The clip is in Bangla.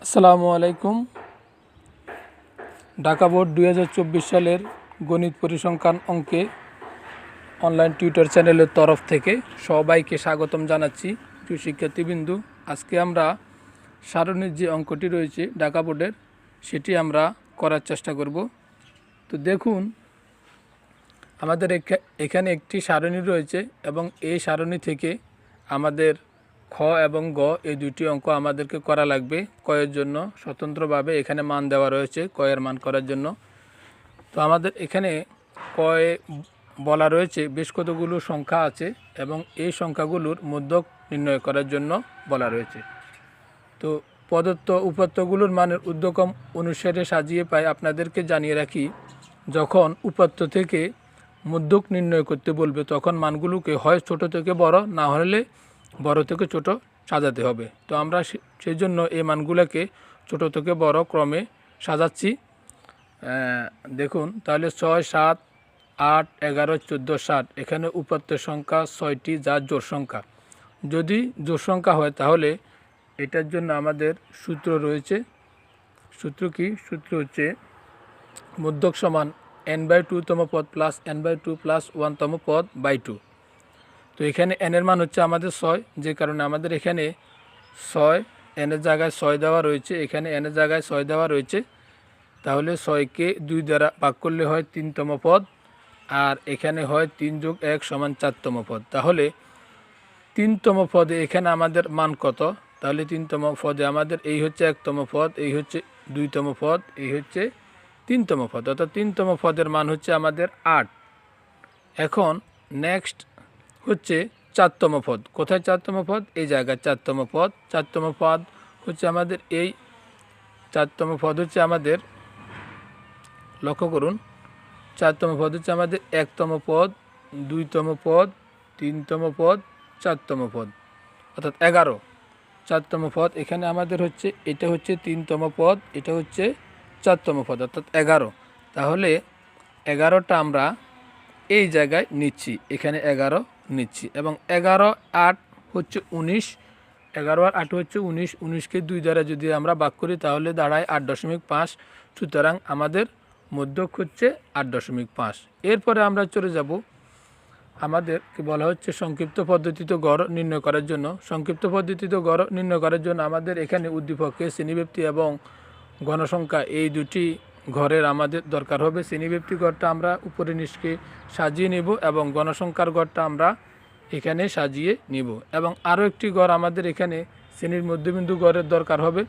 আসসালামু আলাইকুম। ঢাকা বোর্ড দু হাজার চব্বিশ সালের গণিত পরিসংখ্যান অঙ্কে অনলাইন টিউটর চ্যানেলের তরফ থেকে সবাইকে স্বাগতম জানাচ্ছি প্রিয় শিক্ষার্থীবৃন্দু। আজকে আমরা সারণীর যে অঙ্কটি রয়েছে ঢাকা বোর্ডের, সেটি আমরা করার চেষ্টা করব। তো দেখুন, আমাদের এখা- এখানে একটি সারণী রয়েছে এবং এই সারণী থেকে আমাদের খ এবং গ, এই দুটি অঙ্ক আমাদেরকে করা লাগবে। কয়ের জন্য স্বতন্ত্রভাবে এখানে মান দেওয়া রয়েছে, কয়ের মান করার জন্য। তো আমাদের এখানে কয়ে বলা রয়েছে, বেশ কতগুলো সংখ্যা আছে এবং এই সংখ্যাগুলোর মধ্যক নির্ণয় করার জন্য বলা রয়েছে। তো প্রদত্ত উপাত্তগুলোর মানের উদ্যকম অনুসারে সাজিয়ে পাই, আপনাদেরকে জানিয়ে রাখি, যখন উপাত্ত থেকে মধ্যক নির্ণয় করতে বলবে, তখন মানগুলোকে হয় ছোট থেকে বড়, না হলে বড় থেকে ছোট সাজাতে হবে। তো আমরা সেই জন্য এই মানগুলোকে ছোট থেকে বড় ক্রমে সাজাচ্ছি। দেখুন, তাহলে ছয়, সাত, আট, এগারো, চোদ্দ, ষাট, এখানে উপাত্তের সংখ্যা ছয়টি যা জোর সংখ্যা। যদি জোর সংখ্যা হয়, তাহলে এটার জন্য আমাদের সূত্র রয়েছে। সূত্র কি? সূত্র হচ্ছে মধ্যক সমান এন বাই টুতম পদ plus n by two plus ওয়ানতম পদ বাই টু তো এখানে এনের মান হচ্ছে আমাদের ছয়, যে কারণে আমাদের এখানে ছয় এনের জায়গায় ছয় দেওয়া রয়েছে, এখানে এনের জায়গায় ছয় দেওয়া রয়েছে। তাহলে ছয়কে দুই দ্বারা ভাগ করলে হয় তিনতম পদ, আর এখানে হয় তিন যোগ এক সমান চারতম পদ। তাহলে তিনতম পদে এখানে আমাদের মান কত? তাহলে তিনতম পদে আমাদের এই হচ্ছে একতম পদ, এই হচ্ছে দুইতম পদ, এই হচ্ছে তিনতম পদ। অর্থাৎ তিনতম পদের মান হচ্ছে আমাদের আট। এখন নেক্সট হচ্ছে চারতম পদ। কোথায় চারতম পদ? এই জায়গায় চারতম পদ। চারতম পদ হচ্ছে আমাদের এই চারতম পদ হচ্ছে আমাদের, লক্ষ্য করুন, চারতম পদ হচ্ছে আমাদের একতম পদ, দুইতম পদ, তিনতম পদ, চারতম পদ। অর্থাৎ এগারো। চারতম পদ এখানে আমাদের হচ্ছে, এটা হচ্ছে তিনতম পদ, এটা হচ্ছে চারতম পদ, অর্থাৎ এগারো। তাহলে এগারোটা আমরা এই জায়গায় নিচ্ছি। এখানে এগারো নিচ্ছি। এবং এগারো আট হচ্ছে উনিশ। এগারো আর আট হচ্ছে উনিশ। উনিশকে দুই দ্বারা যদি আমরা বাক করি, তাহলে দাঁড়ায় আট দশমিক পাঁচ। সুতরাং আমাদের মধ্যক হচ্ছে আট দশমিক পাঁচ। এরপরে আমরা চলে যাব আমাদেরকে বলা হচ্ছে সংক্ষিপ্ত পদ্ধতিতে গড় নির্ণয় করার জন্য। সংক্ষিপ্ত পদ্ধতিতে গড় নির্ণয় করার জন্য আমাদের এখানে উদ্দীপককে শ্রেণীব্যক্তি এবং গণসংখ্যা এই দুটি ঘরের আমাদের দরকার হবে। শ্রেণীব্যক্তি ঘরটা আমরা উপরে নিষ্কে সাজিয়ে নেব এবং গণসংখ্যার ঘরটা আমরা এখানে সাজিয়ে নিব। এবং আরও একটি ঘর আমাদের এখানে শ্রেণির মধ্যবিন্দু ঘরের দরকার হবে।